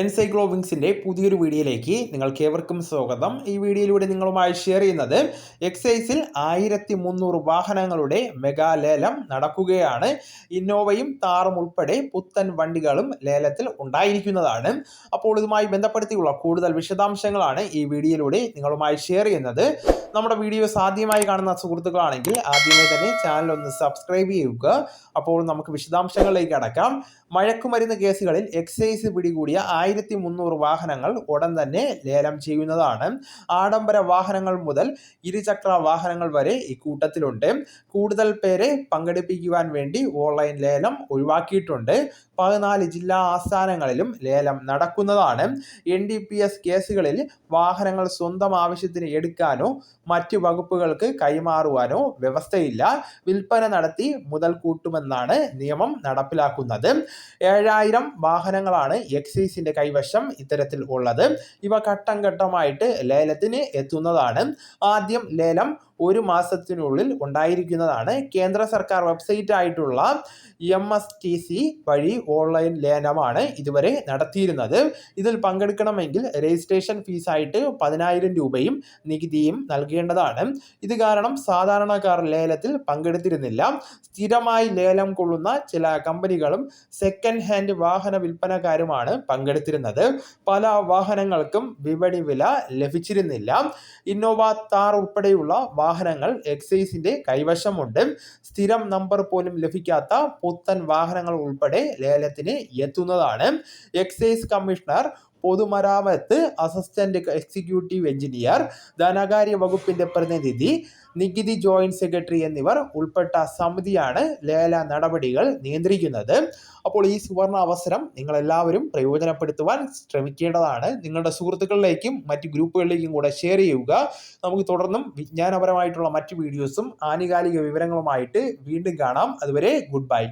എൻസൈക്ലോവിങ്സിന്റെ പുതിയൊരു വീഡിയോയിലേക്ക് നിങ്ങൾക്ക് ഏവർക്കും സ്വാഗതം. ഈ വീഡിയോയിലൂടെ നിങ്ങളുമായി ഷെയർ ചെയ്യുന്നത് എക്സൈസിൽ ആയിരത്തി മുന്നൂറ് വാഹനങ്ങളുടെ മെഗാ ലേലം നടക്കുകയാണ്. ഇന്നോവയും താറും ഉൾപ്പെടെ പുത്തൻ വണ്ടികളും ലേലത്തിൽ ഉണ്ടായിരിക്കുന്നതാണ്. അപ്പോൾ ഇതുമായി ബന്ധപ്പെടുത്തിയുള്ള കൂടുതൽ വിശദാംശങ്ങളാണ് ഈ വീഡിയോയിലൂടെ നിങ്ങളുമായി ഷെയർ ചെയ്യുന്നത്. നമ്മുടെ വീഡിയോസ് ആദ്യമായി കാണുന്ന സുഹൃത്തുക്കളാണെങ്കിൽ ആദ്യമേ തന്നെ ചാനൽ ഒന്ന് സബ്സ്ക്രൈബ് ചെയ്യുക. അപ്പോൾ നമുക്ക് വിശദാംശങ്ങളിലേക്ക് അടക്കാം. മഴക്കുമരുന്ന് കേസുകളിൽ എക്സൈസ് പിടികൂടിയ ആയിരത്തി മുന്നൂറ് വാഹനങ്ങൾ ഉടൻ തന്നെ ലേലം ചെയ്യുന്നതാണ്. ആഡംബര വാഹനങ്ങൾ മുതൽ ഇരുചക്ര വാഹനങ്ങൾ വരെ ഇക്കൂട്ടത്തിലുണ്ട് കൂടുതൽ പേരെ പങ്കെടുപ്പിക്കുവാൻ വേണ്ടി ഓൺലൈൻ ലേലം ഒഴിവാക്കിയിട്ടുണ്ട്. പതിനാല് ജില്ലാ ആസ്ഥാനങ്ങളിലും ലേലം നടക്കുന്നതാണ്. എൻ ഡി പി എസ് കേസുകളിൽ വാഹനങ്ങൾ സ്വന്തം ആവശ്യത്തിന് എടുക്കാനോ മറ്റു വകുപ്പുകൾക്ക് കൈമാറുവാനോ വ്യവസ്ഥയില്ല. വിൽപ്പന നടത്തി മുതൽ കൂട്ടുമെന്നാണ് നിയമം നടപ്പിലാക്കുന്നത്. ഏഴായിരം വാഹനങ്ങളാണ് എക്സൈസിന്റെ കൈവശം ഇത്തരത്തിൽ ഉള്ളത്. ഇവ ഘട്ടം ഘട്ടമായിട്ട് ലേലത്തിന് എത്തുന്നതാണ്. ആദ്യം ലേലം ഒരു മാസത്തിനുള്ളിൽ ഉണ്ടായിരിക്കുന്നതാണ്. കേന്ദ്ര സർക്കാർ വെബ്സൈറ്റ് ആയിട്ടുള്ള എം എസ് ടി സി വഴി ഓൺലൈൻ ലേലമാണ് ഇതുവരെ നടത്തിയിരുന്നത്. ഇതിൽ പങ്കെടുക്കണമെങ്കിൽ രജിസ്ട്രേഷൻ ഫീസായിട്ട് പതിനായിരം രൂപയും നികുതിയും നൽകേണ്ടതാണ്. ഇത് കാരണം സാധാരണക്കാർ ലേലത്തിൽ പങ്കെടുത്തിരുന്നില്ല. സ്ഥിരമായി ലേലം കൊള്ളുന്ന ചില കമ്പനികളും സെക്കൻഡ് ഹാൻഡ് വാഹന വിൽപ്പനക്കാരുമാണ് പങ്കെടുത്തിരുന്നത്. പല വാഹനങ്ങൾക്കും വിപണി വില ലഭിച്ചിരുന്നില്ല. ഇന്നോവ താർ ഉൾപ്പെടെയുള്ള വാഹനങ്ങൾ എക്സൈസിന്റെ കൈവശമുണ്ട്. സ്ഥിരം നമ്പർ പോലും ലഭിക്കാത്ത പുത്തൻ വാഹനങ്ങൾ ഉൾപ്പെടെ ലേലത്തിന് എത്തുന്നതാണ്. എക്സൈസ് കമ്മീഷണർ പൊതുമരാമത്ത് അസിസ്റ്റന്റ് എക്സിക്യൂട്ടീവ് എഞ്ചിനീയർ ധനകാര്യ വകുപ്പിന്റെ പ്രതിനിധി നികുതി ജോയിന്റ് സെക്രട്ടറി എന്നിവർ ഉൾപ്പെട്ട സമിതിയാണ് ലേല നടപടികൾ നിയന്ത്രിക്കുന്നത്. അപ്പോൾ ഈ സുവർണ അവസരം നിങ്ങൾ എല്ലാവരും പ്രയോജനപ്പെടുത്തുവാൻ ശ്രമിക്കേണ്ടതാണ്. നിങ്ങളുടെ സുഹൃത്തുക്കളിലേക്കും മറ്റ് ഗ്രൂപ്പുകളിലേക്കും കൂടെ ഷെയർ ചെയ്യുക. നമുക്ക് തുടർന്നും വിജ്ഞാനപരമായിട്ടുള്ള മറ്റ് വീഡിയോസും ആനുകാലിക വിവരങ്ങളുമായിട്ട് വീണ്ടും കാണാം. അതുവരെ ഗുഡ് ബൈ